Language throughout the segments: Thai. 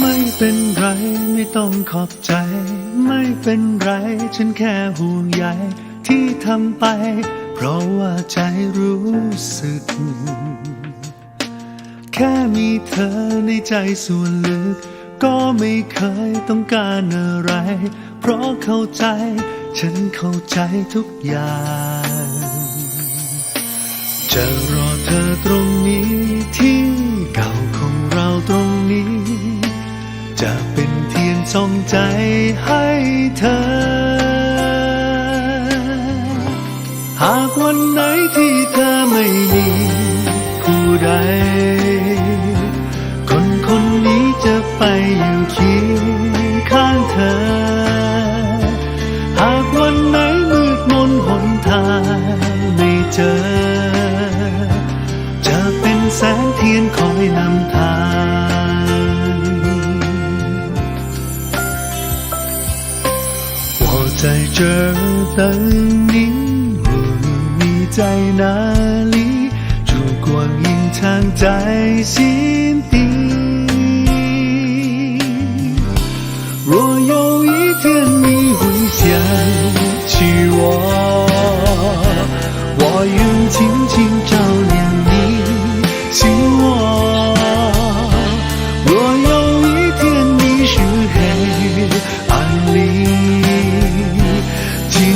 ไม่เป็นไรไม่ต้องขอบใจ ไม่เป็นไรฉันแค่ห่วงใยที่ทำไป เพราะว่าใจรู้สึก แค่มีเธอในใจส่วนลึก ก็ไม่เคยต้องการอะไร เพราะเข้าใจ ฉันเข้าใจทุกอย่าง จะรอเธอตรงนี้ จะเป็นเทียนส่องใจให้เธอ หากวันไหนที่เธอไม่มีผู้ใด คนคนนี้จะไปอยู่เคียงข้างเธอ 在这儿等你，若有你在哪里，烛光隐藏在心底。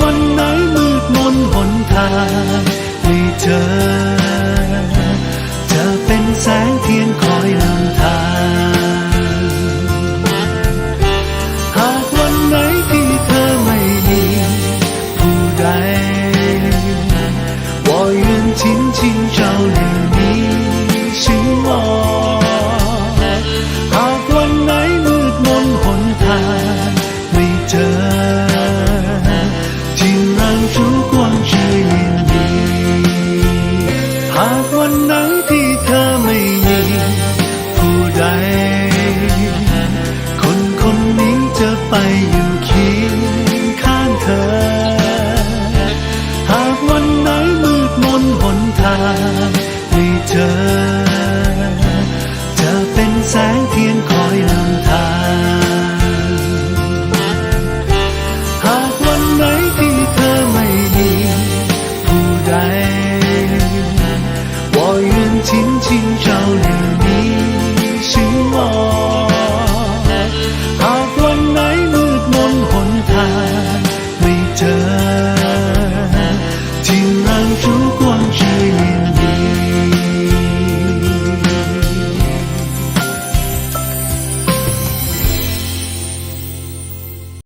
วันไหนมืดมนหนทางไม่เจอจะเป็นแสงเทียนคอง